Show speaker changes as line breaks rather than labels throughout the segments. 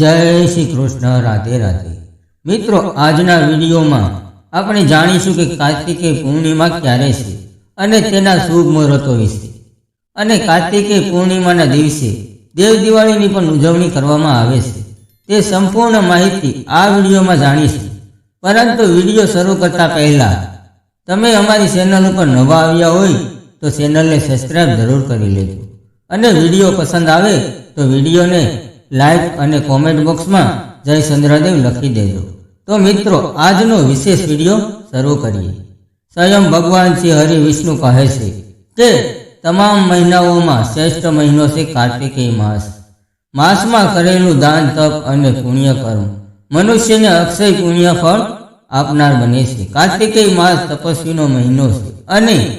જય શ્રી કૃષ્ણ, રાધે રાધે. મિત્રો, આજના વિડીયોમાં આપણે જાણીશું કે કાર્તિકેય પૂર્ણિમા ક્યારે છે અને તેના શુભ મુહૂર્તો વિશે. અને કાર્તિકેય પૂર્ણિમાના દિવસે દેવ દિવાળીની પણ ઉજવણી કરવામાં આવે છે. તે સંપૂર્ણ માહિતી આ વિડીયોમાં જાણીશું. પરંતુ વીડિયો શરૂ કરતા પહેલા, તમે અમારી ચેનલ ઉપર નવા આવ્યા હોય તો ચેનલને સબસ્ક્રાઈબ જરૂર કરી લેજો. અને વીડિયો પસંદ આવે તો વિડીયોને લાઈક અને કોમેન્ટ બોક્સમાં જય ચંદ્રદેવ લખી દેજો. તો મિત્રો, આજનો વિશેષ વીડિયો શરૂ કરીએ. સ્વયં ભગવાન શ્રી હરિ વિષ્ણુ કહે છે કે, તમામ મહિનાઓમાં શ્રેષ્ઠ મહિનો છે કાર્તિકેય માસ. માસમાં કરેલું દાન, તપ અને પુણ્ય કર્મ. મનુષ્યને અક્ષય પુણ્ય ફળ આપનાર બને છે. કાર્તિકેય માસ તપસ્વીનો મહિનો છે. અને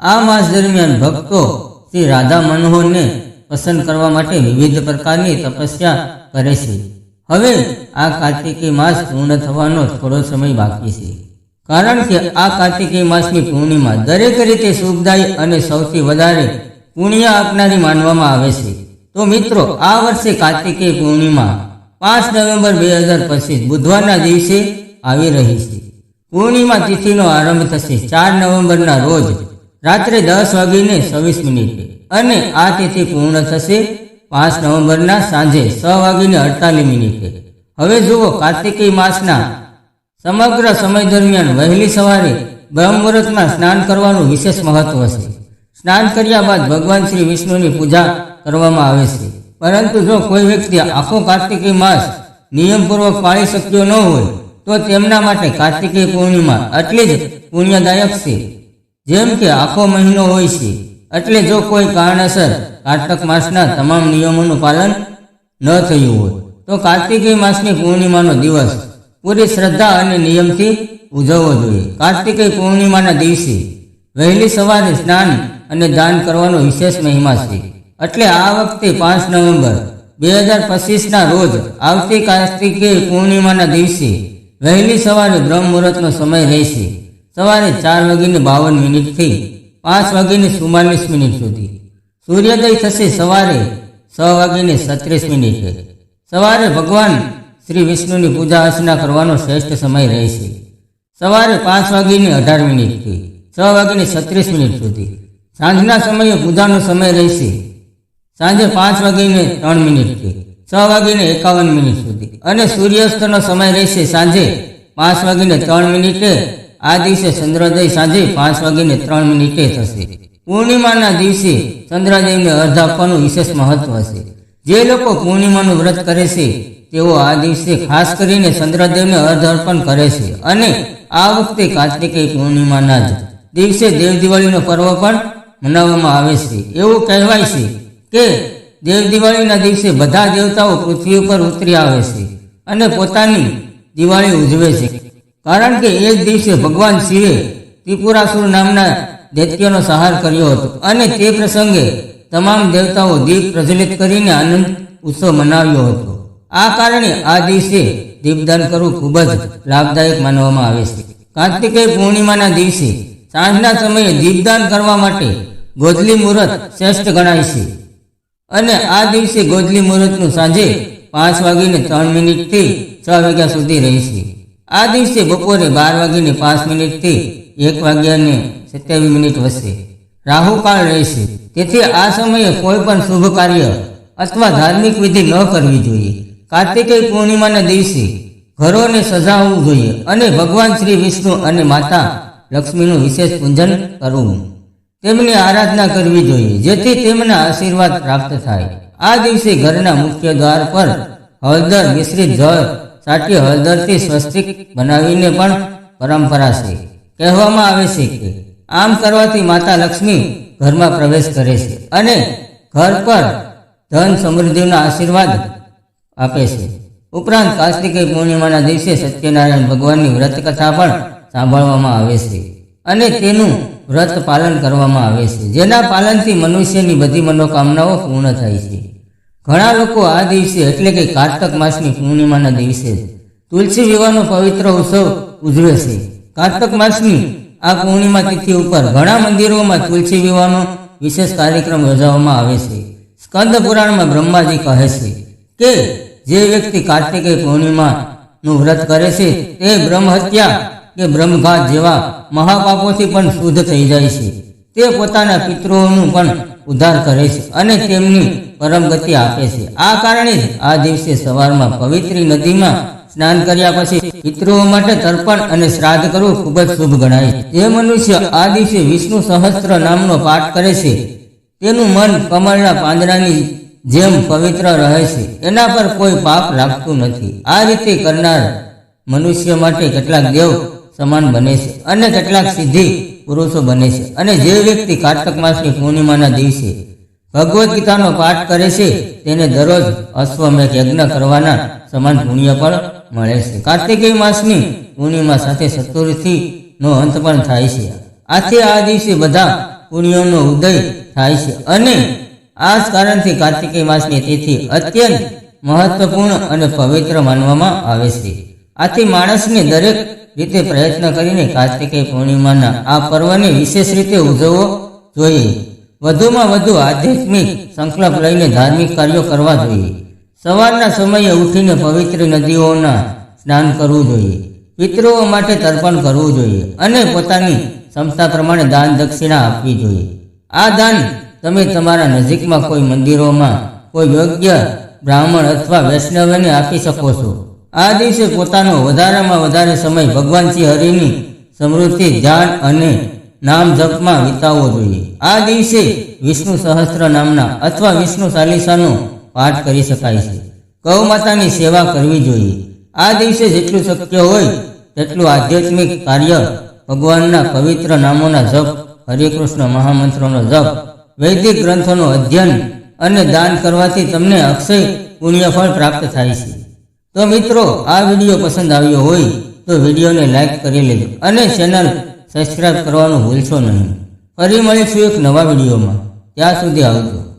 આ માસ દરમિયાન ભક્તો શ્રી રાધા મનોહરને પસંદ કરવા માટે વિવિધ પ્રકારની તપસ્યા કરે છે. હવે આ કાર્તિકી માસ પૂર્ણ થવાનો થોડો સમય બાકી છે. કારણ કે આ કાર્તિકી માસની પૂર્ણિમા દરેક રીતે સુખદાયી અને સૌથી વધારે પુણ્ય આપનારી માનવામાં આવે છે. તો મિત્રો, આ વર્ષે કાર્તિકી પૂર્ણિમા પાંચ નવેમ્બર બે હજાર પચીસ બુધવારના દિવસે આવી રહી છે. પૂર્ણિમા તિથિનો આરંભ થશે ચાર નવેમ્બરના રોજ રાત્રે દસ વાગીને છવ્વીસ મિનિટે. અને આ તિથિ પૂર્ણ થશે પાંચ નવેમ્બરના સાંજે છ વાગીને અડતાલીસ મિનિટે. હવે જુઓ કાર્તિકી માસના સમગ્ર સમય દરમિયાન વહેલી સવારે બ્રહ્મમુહૂર્તમાં સ્નાન કરવાનું વિશેષ મહત્વ છે. સ્નાન કર્યા બાદ ભગવાન શ્રી વિષ્ણુની પૂજા કરવામાં આવે છે. પરંતુ જો કોઈ વ્યક્તિ આખો કાર્તિકી માસ નિયમપૂર્વક પાળી શક્યો ન હોય, તો તેમના માટે કાર્તિકી પૂર્ણિમા એટલી જ પુણ્યદાયક છે. જેમ કે આખો મહિનો હોય છે, એટલે જો કોઈ કારણસર કાર્તક માસના તમામ નિયમોનું પાલન ન થયું હોય, તો કાર્તિકેય માસની પૂર્ણિમાનો દિવસ પૂરી શ્રદ્ધા અને નિયમથી ઉજવવો જોઈએ. કાર્તિકેય પૂર્ણિમાના દિવસે વહેલી સવારે સ્નાન અને દાન કરવાનો વિશેષ મહિમા છે. એટલે આ વખતે પાંચ નવેમ્બર બે હજાર પચીસના રોજ આવતી કાર્તિકેય પૂર્ણિમાના દિવસે વહેલી સવારે બ્રહ્મ મુહૂર્તનો સમય રહેશે. સવારે ચાર વાગીને બાવન મિનિટથી પાંચ વાગીને ચુમ્માલીસ મિનિટ સુધી. સૂર્યોદય થશે સવારે છ વાગીને સત્રીસ મિનિટે સવારે ભગવાન શ્રી વિષ્ણુની પૂજા અર્ચના કરવાનો શ્રેષ્ઠ સમય રહેશે. સવારે પાંચ વાગીને અઢાર મિનિટથી છ વાગીને છત્રીસ મિનિટ સુધી. સાંજના સમયે પૂજાનો સમય રહેશે. સાંજે પાંચ વાગીને ત્રણ મિનિટથી છ વાગીને એકાવન મિનિટ સુધી. અને સૂર્યાસ્તનો સમય રહેશે સાંજે પાંચ વાગીને ત્રણ મિનિટે આ દિવસે ચંદ્રોદય સાંજે પાંચ વાગીને ત્રણ મિનિટે થશે. પૂર્ણિમાના દિવસે ચંદ્રદેવને અર્ધ આપવાનું વિશેષ મહત્વ છે જે લોકો પૂર્ણિમાનું વ્રત કરે છે, તેઓ આ દિવસે ખાસ કરીને ચંદ્રદેવને અર્ધ અર્પણ કરે છે અને આ વખતે કાર્તિકેય પૂર્ણિમાના જ દિવસે દેવ દિવાળીનો પર્વ પણ મનાવવામાં આવે છે. એવું કહેવાય છે કે દેવ દિવાળીના દિવસે બધા દેવતાઓ પૃથ્વી ઉપર ઉતરી આવે છે અને પોતાની દિવાળી ઉજવે છે. કારણ કે એ જ દિવસે ભગવાન શિવે ત્રિપુરાસુર નામના દૈત્યનો સંહાર કર્યો હતો. અને તે પ્રસંગે તમામ દેવતાઓ દીપ પ્રજ્વલિત કરીને આનંદ ઉત્સવ મનાવ્યો હતો. આ કારણે આ દિવસે દીપદાન કરવું ખૂબ જ લાભદાયક માનવામાં આવે છે. કાર્તિકેય પૂર્ણિમાના દિવસે સાંજના સમયે દીપદાન કરવા માટે ગોધલી મુહૂર્ત શ્રેષ્ઠ ગણાય છે. અને આ દિવસે ગોધલી મુહૂર્તનું સાંજે પાંચ વાગીને ત્રણ મિનિટથી છ વાગ્યા સુધી રહેશે આ દિવસે બપોરે બાર વાગીને પાંચ મિનિટથી એક વાગ્યાને સત્યાવીસ મિનિટ વચ્ચે. રાહુકાળ રહેશે. તેથી આ સમયે કોઈ પણ શુભ કાર્ય અથવા ધાર્મિક વિધિ ન કરવી જોઈએ. કાર્તિકેય પૂર્ણિમાના દિવસે ઘરોને સજાવવું જોઈએ અને ભગવાન શ્રી વિષ્ણુ અને માતા લક્ષ્મીનું વિશેષ પૂજન કરવું. તેમની આરાધના કરવી જોઈએ, જેથી તેમના આશીર્વાદ પ્રાપ્ત થાય. આ દિવસે ઘરના મુખ્ય દ્વાર પર હળદર મિશ્રિત જળ સાટી હળદરથી સ્વસ્તિક બનાવીને પણ પરંપરા છે. કહેવામાં આવે છે કે આમ કરવાથી માતા લક્ષ્મી ઘરમાં પ્રવેશ કરે છે અને ઘર પર ધન સમૃદ્ધિના આશીર્વાદ આપે છે. ઉપરાંત કાર્તિકેય પૂર્ણિમાના દિવસે સત્યનારાયણ ભગવાનની વ્રત કથા પણ સાંભળવામાં આવે છે અને તેનું વ્રત પાલન કરવામાં આવે છે, જેના પાલનથી મનુષ્યની બધી મનોકામનાઓ પૂર્ણ થાય છે. ઘણા લોકો આ દિવસે એટલે કે કાર્તક માસની પૂર્ણિમાના દિવસે તુલસી વિવાહનો પવિત્ર ઉત્સવ ઉજવે છે. કાર્તક માસની આ પૂર્ણિમા તિથિ ઉપર ઘણા મંદિરોમાં તુલસી વિવાહનો વિશેષ કાર્યક્રમ યોજવામાં આવે છે. સ્કંદ પુરાણમાં બ્રહ્માજી કહે છે કે, જે વ્યક્તિ કાર્તિકેય પૂર્ણિમાનું વ્રત કરે છે, તે બ્રહ્મ હત્યા કે બ્રહ્મઘાત જેવા મહાપાપોથી પણ શુદ્ધ થઈ જાય છે. તે પોતાના પિતૃઓનું પણ ઉદ્ધાર કરે છે અને તેમની પરમ ગતિ આપે છે. આ કારણે જ આ દિવસે સવારમાં પવિત્ર નદીમાં સ્નાન કર્યા પછી પિતૃઓ માટે તર્પણ અને શ્રાદ્ધ કરવું ખૂબ જ શુભ ગણાય. જે મનુષ્ય આ દિવસે વિષ્ણુ સહસ્ત્ર નામનો પાઠ કરે છે, તેનું મન કમળના પાંદડાની જેમ પવિત્ર રહે છે. એના પર કોઈ પાપ લાગતું નથી. આ રીતે કરનાર મનુષ્ય માટે કેટલાક દેવ સમાન બને છે અને કેટલાક સિદ્ધિ પુરુષો બને છે. અને જે વ્યક્તિ કાર્તક માસની પૂર્ણિમાના દિવસે ભગવદ્ ગીતાનો પાઠ કરે છે, તેને દરરોજ અશ્વમેઘ યજ્ઞ કરવાના સમાન પુણ્ય પણ મળે છે. કાર્તિકેય માસની પૂર્ણિમા સાથે ચતુર્થી નો અંત પણ થાય છે. આથી આ દિવસે બધા પુણ્યોનો ઉદય થાય છે અને આ જ કારણથી કાર્તિકેય માસની તિથિ અત્યંત મહત્વપૂર્ણ અને પવિત્ર માનવામાં આવે છે. આથી માણસને દરેક રીતે પ્રયત્ન કરીને કાર્તિકેય પૂર્ણિમાના આ પર્વને વિશેષ રીતે ઉજવવો જોઈએ. વધુમાં વધુ આધ્યાત્મિક સંકલ્પ લઈને ધાર્મિક કાર્યો કરવા જોઈએ. સવારના સમયે ઉઠીને પવિત્ર નદીઓના સ્નાન કરવું જોઈએ. પિતૃઓ માટે તર્પણ કરવું જોઈએ અને પોતાની ક્ષમતા પ્રમાણે દાન દક્ષિણા આપવી જોઈએ. આ દાન તમે તમારા નજીકમાં કોઈ મંદિરોમાં, કોઈ યોગ્ય બ્રાહ્મણ અથવા વૈષ્ણવને આપી શકો છો. આ દિવસે પોતાનો વધારામાં વધારે સમય ભગવાન શ્રી હરિની સમૃદ્ધિ, ધ્યાન અને નામ જપમાં વિતાવવો જોઈએ. આ દિવસે વિષ્ણુ સહસ્ત્ર નામના અથવા વિષ્ણુ ચાલીસાનો પાઠ કરી શકાય છે. ગૌ માતાની સેવા કરવી જોઈએ. આ દિવસે જેટલું શક્ય હોય તેટલું આધ્યાત્મિક કાર્ય ભગવાનના પવિત્ર નામોના જપ, હરિકૃષ્ણ મહામંત્રોનો જપ, વૈદિક ગ્રંથોનું અધ્યયન અને દાન કરવાથી તમને અક્ષય પુણ્યફળ પ્રાપ્ત થાય છે. તો મિત્રો, આ વીડિયો પસંદ આવ્યો હોય તો વિડીયોને લાઈક કરી લેજો અને ચેનલ સબસ્ક્રાઇબ કરવાનું ભૂલશો નહીં. ફરી મળીશું એક નવા વિડીયોમાં. ત્યાં સુધી આવજો.